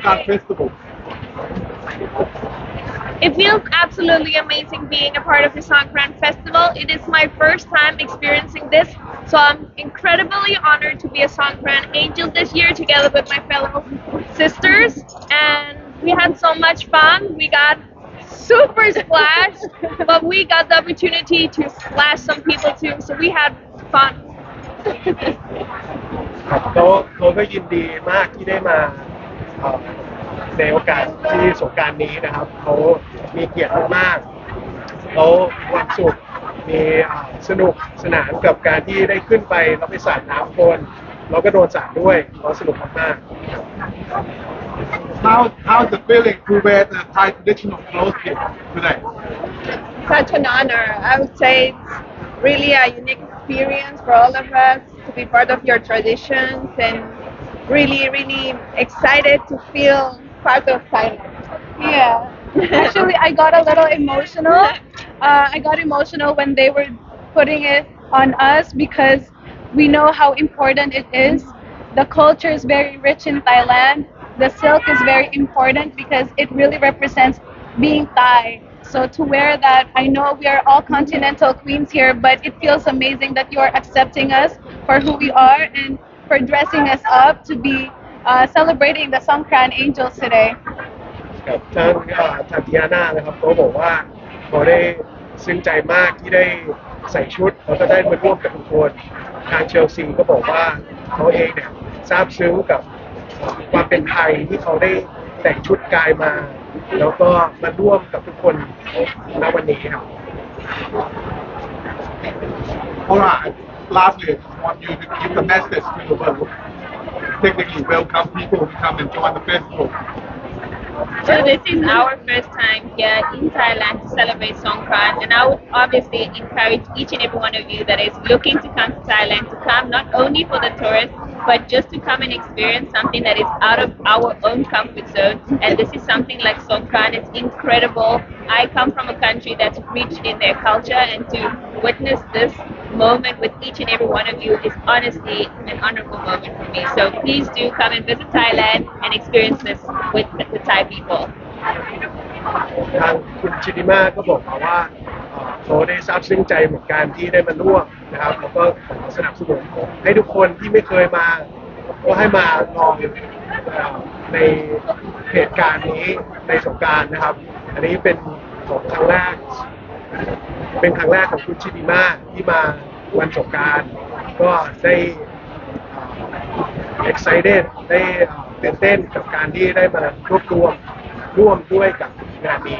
Songkran Festival? It feels absolutely amazing being a part of the Songkran Festival. It is my first time experiencing this, so I'm incredibly honored to be a Songkran angel this year together with my fellow sisters. And we had so much fun. We got super splashed, but we got the opportunity to splash some people too, so we had fun. ครับเขาเขาก็ยินดีมากที่ได้มาเอ่อ ในโอกาสที่สงกรารนี้นะครับเขามีเกียรติมากๆเขามีความสุขมีเอ่อสนุกสนานกับการที่ได้ขึ้นไปแล้วไปสาดน้ำคนแล้วก็โดนสาดด้วยเขาสนุกมากๆ How how's the feeling to wear the Thai traditional clothes here today? such an honor. I would say it's really a unique experience for all of us to be part of your traditions and really, really excited to feel part of Thailand. Yeah. Actually, I got a little emotional. Uh, I got emotional when they were putting it on us because we know how important it is. The culture is very rich in Thailand. The silk is very important because it really represents being Thai. So to wear that, I know we are all continental queens here, but it feels amazing that you are accepting us for who we are and for dressing us up to be uh, celebrating the Songkran Angels today. กับทางเอ่อทางดิอาน่านะครับเขาบอกว่าเขาได้ซึ้งใจมากที่ได้ใส่ชุดแล้วก็ได้มาร่วมกับทุกคนทางเชลซีก็บอกว่าเขาเองเนี่ยซาบซึ้งกับความเป็นไทยที่เขาได้แต่งชุดกายมา แล้วก็มาร่วมกับทุกคนณวันนี้ครับ Alright, lastly, I want you to give the message to the world. Technically, welcome people to come and join the festival. So this is our first time here in Thailand to celebrate Songkran, and I would obviously encourage each and every one of you that is looking to come to Thailand to come not only for the tourists, but just to come and experience something that is out of our own comfort zone. And this is something like Songkran. It's incredible. I come from a country that's rich in their culture, and to witness this moment with each and every one of you is honestly an honorable moment for me. So please do come and visit Thailand and experience this with the Thai people. ทางคุณชินิมาก็บอกมาว่า เขาได้ซาบซึ้งใจเหมือนกันที่ได้มาร่วมนะครับแล้วก็ขอสนับสนุนให้ทุกคนที่ไม่เคยมาก็ให้มาลองในเหตุการณ์นี้ในสงการนะครับ อันนี้เป็นของครั้งแรก เป็นครั้งแรกของคุณชินิมาที่มาวันสงการก็ได้ excited ได้เตื่นเต้นกับการที่ได้มารวบรวมร่วมด้วยกับงานนี้